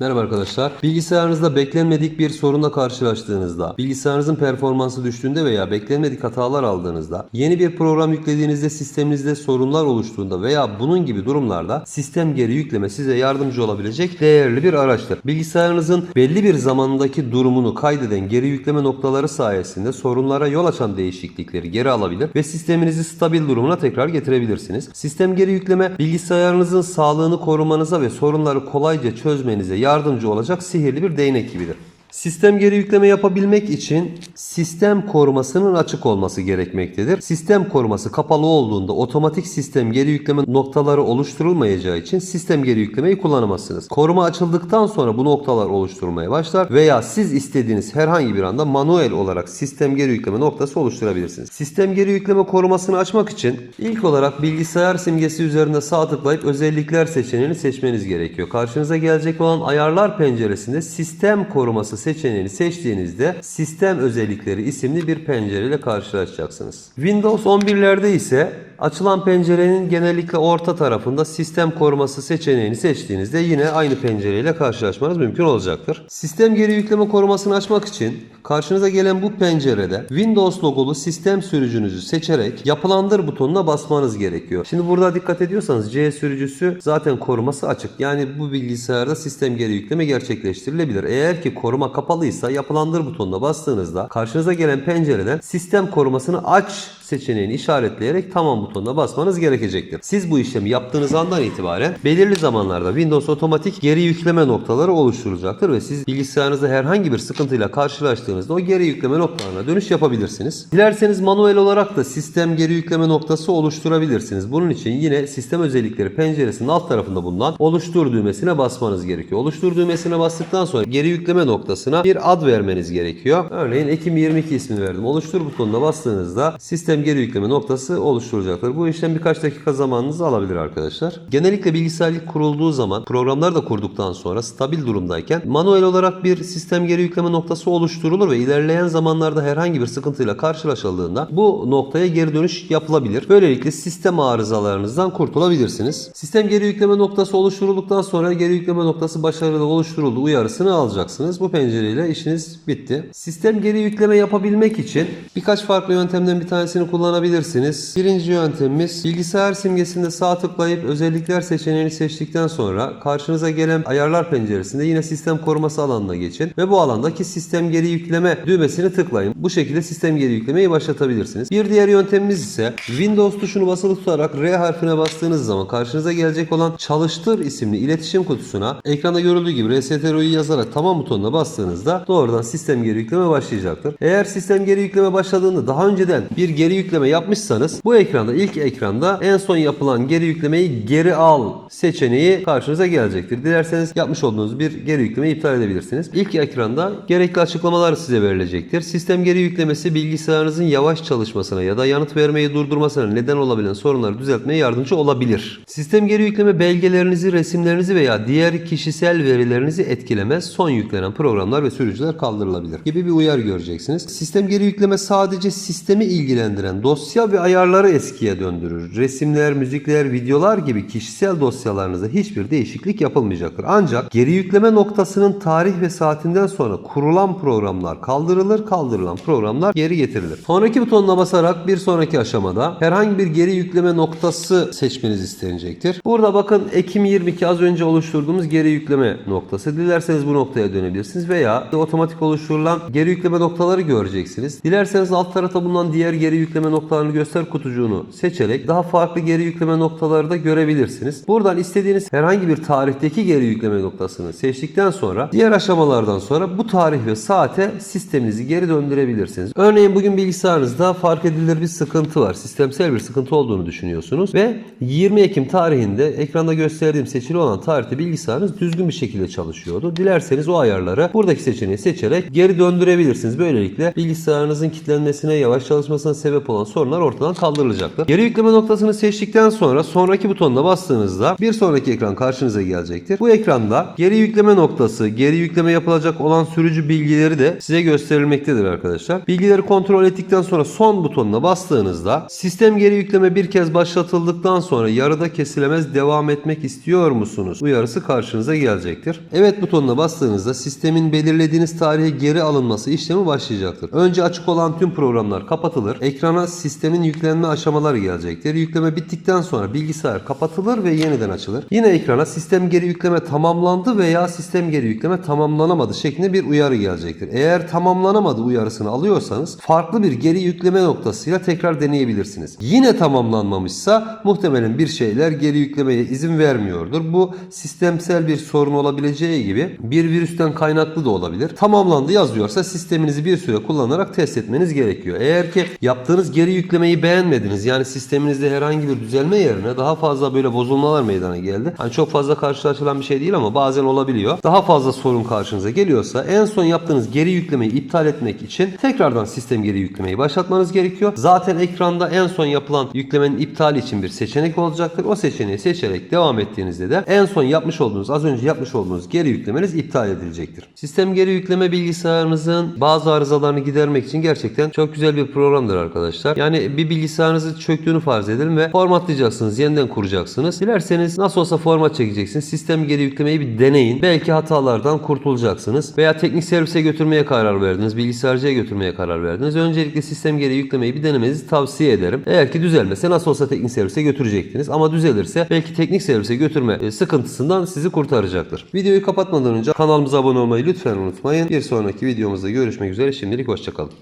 Merhaba arkadaşlar. Bilgisayarınızda beklenmedik bir sorunla karşılaştığınızda, bilgisayarınızın performansı düştüğünde veya beklenmedik hatalar aldığınızda, yeni bir program yüklediğinizde sisteminizde sorunlar oluştuğunda veya bunun gibi durumlarda sistem geri yükleme size yardımcı olabilecek değerli bir araçtır. Bilgisayarınızın belli bir zamandaki durumunu kaydeden geri yükleme noktaları sayesinde sorunlara yol açan değişiklikleri geri alabilir ve sisteminizi stabil durumuna tekrar getirebilirsiniz. Sistem geri yükleme bilgisayarınızın sağlığını korumanıza ve sorunları kolayca çözmenize yardımcı olacak sihirli bir değnek gibidir. Sistem geri yükleme yapabilmek için sistem korumasının açık olması gerekmektedir. Sistem koruması kapalı olduğunda otomatik sistem geri yükleme noktaları oluşturulmayacağı için sistem geri yüklemeyi kullanamazsınız. Koruma açıldıktan sonra bu noktalar oluşturulmaya başlar veya siz istediğiniz herhangi bir anda manuel olarak sistem geri yükleme noktası oluşturabilirsiniz. Sistem geri yükleme korumasını açmak için ilk olarak bilgisayar simgesi üzerinde sağ tıklayıp özellikler seçeneğini seçmeniz gerekiyor. Karşınıza gelecek olan ayarlar penceresinde sistem koruması seçeneğini seçtiğinizde sistem özellikleri isimli bir pencereyle karşılaşacaksınız. Windows 11'lerde ise açılan pencerenin genellikle orta tarafında sistem koruması seçeneğini seçtiğinizde yine aynı pencereyle karşılaşmanız mümkün olacaktır. Sistem geri yükleme korumasını açmak için karşınıza gelen bu pencerede Windows logolu sistem sürücünüzü seçerek yapılandır butonuna basmanız gerekiyor. Şimdi burada dikkat ediyorsanız C sürücüsü zaten koruması açık. Yani bu bilgisayarda sistem geri yükleme gerçekleştirilebilir. Eğer ki koruma kapalıysa yapılandır butonuna bastığınızda karşınıza gelen pencereden sistem korumasını aç seçeneğini işaretleyerek tamam butonuna basmanız gerekecektir. Siz bu işlemi yaptığınız andan itibaren belirli zamanlarda Windows otomatik geri yükleme noktaları oluşturulacaktır ve siz bilgisayarınızda herhangi bir sıkıntıyla karşılaştığınızda o geri yükleme noktalarına dönüş yapabilirsiniz. Dilerseniz manuel olarak da sistem geri yükleme noktası oluşturabilirsiniz. Bunun için yine sistem özellikleri penceresinin alt tarafında bulunan oluştur düğmesine basmanız gerekiyor. Oluştur düğmesine bastıktan sonra geri yükleme noktasına bir ad vermeniz gerekiyor. Örneğin Ekim 22 ismini verdim. Oluştur butonuna bastığınızda sistem geri yükleme noktası oluşturacaktır. Bu işlem birkaç dakika zamanınızı alabilir arkadaşlar. Genellikle bilgisayar kurulduğu zaman programları da kurduktan sonra stabil durumdayken manuel olarak bir sistem geri yükleme noktası oluşturulur ve ilerleyen zamanlarda herhangi bir sıkıntıyla karşılaşıldığında bu noktaya geri dönüş yapılabilir. Böylelikle sistem arızalarınızdan kurtulabilirsiniz. Sistem geri yükleme noktası oluşturulduktan sonra geri yükleme noktası başarılı oluşturuldu uyarısını alacaksınız. Bu pencereyle işiniz bitti. Sistem geri yükleme yapabilmek için birkaç farklı yöntemden bir tanesini kullanabilirsiniz. Birinci yöntemimiz bilgisayar simgesinde sağ tıklayıp özellikler seçeneğini seçtikten sonra karşınıza gelen ayarlar penceresinde yine sistem koruması alanına geçin ve bu alandaki sistem geri yükleme düğmesini tıklayın. Bu şekilde sistem geri yüklemeyi başlatabilirsiniz. Bir diğer yöntemimiz ise Windows tuşunu basılı tutarak R harfine bastığınız zaman karşınıza gelecek olan çalıştır isimli iletişim kutusuna ekranda görüldüğü gibi RSTRO'yu yazarak tamam butonuna bastığınızda doğrudan sistem geri yükleme başlayacaktır. Eğer sistem geri yükleme başladığında daha önceden bir geri yükleme yapmışsanız bu ekranda ilk ekranda en son yapılan geri yüklemeyi geri al seçeneği karşınıza gelecektir. Dilerseniz yapmış olduğunuz bir geri yüklemeyi iptal edebilirsiniz. İlk ekranda gerekli açıklamalar size verilecektir. Sistem geri yüklemesi bilgisayarınızın yavaş çalışmasına ya da yanıt vermeyi durdurmasına neden olabilen sorunları düzeltmeye yardımcı olabilir. Sistem geri yükleme belgelerinizi, resimlerinizi veya diğer kişisel verilerinizi etkilemez. Son yüklenen programlar ve sürücüler kaldırılabilir gibi bir uyarı göreceksiniz. Sistem geri yükleme sadece sistemi ilgilendiren dosya ve ayarları eskiye döndürür. Resimler, müzikler, videolar gibi kişisel dosyalarınızda hiçbir değişiklik yapılmayacaktır. Ancak geri yükleme noktasının tarih ve saatinden sonra kurulan programlar kaldırılır, kaldırılan programlar geri getirilir. Sonraki butonuna basarak bir sonraki aşamada herhangi bir geri yükleme noktası seçmeniz istenecektir. Burada bakın Ekim 22 az önce oluşturduğumuz geri yükleme noktası. Dilerseniz bu noktaya dönebilirsiniz veya otomatik oluşturulan geri yükleme noktaları göreceksiniz. Dilerseniz alt tarafta bulunan diğer geri yükleme noktalarını göster kutucuğunu seçerek daha farklı geri yükleme noktaları da görebilirsiniz. Buradan istediğiniz herhangi bir tarihteki geri yükleme noktasını seçtikten sonra diğer aşamalardan sonra bu tarih ve saate sisteminizi geri döndürebilirsiniz. Örneğin bugün bilgisayarınızda fark edilir bir sıkıntı var. Sistemsel bir sıkıntı olduğunu düşünüyorsunuz ve 20 Ekim tarihinde ekranda gösterdiğim seçili olan tarihte bilgisayarınız düzgün bir şekilde çalışıyordu. Dilerseniz o ayarları buradaki seçeneği seçerek geri döndürebilirsiniz. Böylelikle bilgisayarınızın kilitlenmesine, yavaş çalışmasına sebep sebep olan sorunlar ortadan kaldırılacaktır. Geri yükleme noktasını seçtikten sonra sonraki butonuna bastığınızda bir sonraki ekran karşınıza gelecektir. Bu ekranda geri yükleme noktası, geri yükleme yapılacak olan sürücü bilgileri de size gösterilmektedir arkadaşlar. Bilgileri kontrol ettikten sonra son butonuna bastığınızda sistem geri yükleme bir kez başlatıldıktan sonra yarıda kesilemez devam etmek istiyor musunuz? Uyarısı karşınıza gelecektir. Evet butonuna bastığınızda sistemin belirlediğiniz tarihe geri alınması işlemi başlayacaktır. Önce açık olan tüm programlar kapatılır. Ekrana sistemin yüklenme aşamaları gelecektir. Yükleme bittikten sonra bilgisayar kapatılır ve yeniden açılır. Yine ekrana sistem geri yükleme tamamlandı veya sistem geri yükleme tamamlanamadı şeklinde bir uyarı gelecektir. Eğer tamamlanamadı uyarısını alıyorsanız farklı bir geri yükleme noktasıyla tekrar deneyebilirsiniz. Yine tamamlanmamışsa muhtemelen bir şeyler geri yüklemeye izin vermiyordur. Bu sistemsel bir sorun olabileceği gibi bir virüsten kaynaklı da olabilir. Tamamlandı yazıyorsa sisteminizi bir süre kullanarak test etmeniz gerekiyor. Eğer ki yaptığınız geri yüklemeyi beğenmediniz yani sisteminizde herhangi bir düzelme yerine daha fazla böyle bozulmalar meydana geldi. Hani çok fazla karşılaşılan bir şey değil ama bazen olabiliyor. Daha fazla sorun karşınıza geliyorsa en son yaptığınız geri yüklemeyi iptal etmek için tekrardan sistem geri yüklemeyi başlatmanız gerekiyor. Zaten ekranda en son yapılan yüklemenin iptali için bir seçenek olacaktır. O seçeneği seçerek devam ettiğinizde de en son yapmış olduğunuz az önce yapmış olduğunuz geri yüklemeniz iptal edilecektir. Sistem geri yükleme bilgisayarınızın bazı arızalarını gidermek için gerçekten çok güzel bir programdır arkadaşlar. Yani bir bilgisayarınızı çöktüğünü farz edelim ve formatlayacaksınız, yeniden kuracaksınız. Dilerseniz nasıl olsa format çekeceksiniz. Sistem geri yüklemeyi bir deneyin. Belki hatalardan kurtulacaksınız. Veya teknik servise götürmeye karar verdiniz. Bilgisayarcıya götürmeye karar verdiniz. Öncelikle sistem geri yüklemeyi bir denemenizi tavsiye ederim. Eğer ki düzelmese nasıl olsa teknik servise götürecektiniz. Ama düzelirse belki teknik servise götürme e, sıkıntısından sizi kurtaracaktır. Videoyu kapatmadan önce kanalımıza abone olmayı lütfen unutmayın. Bir sonraki videomuzda görüşmek üzere. Şimdilik hoşçakalın.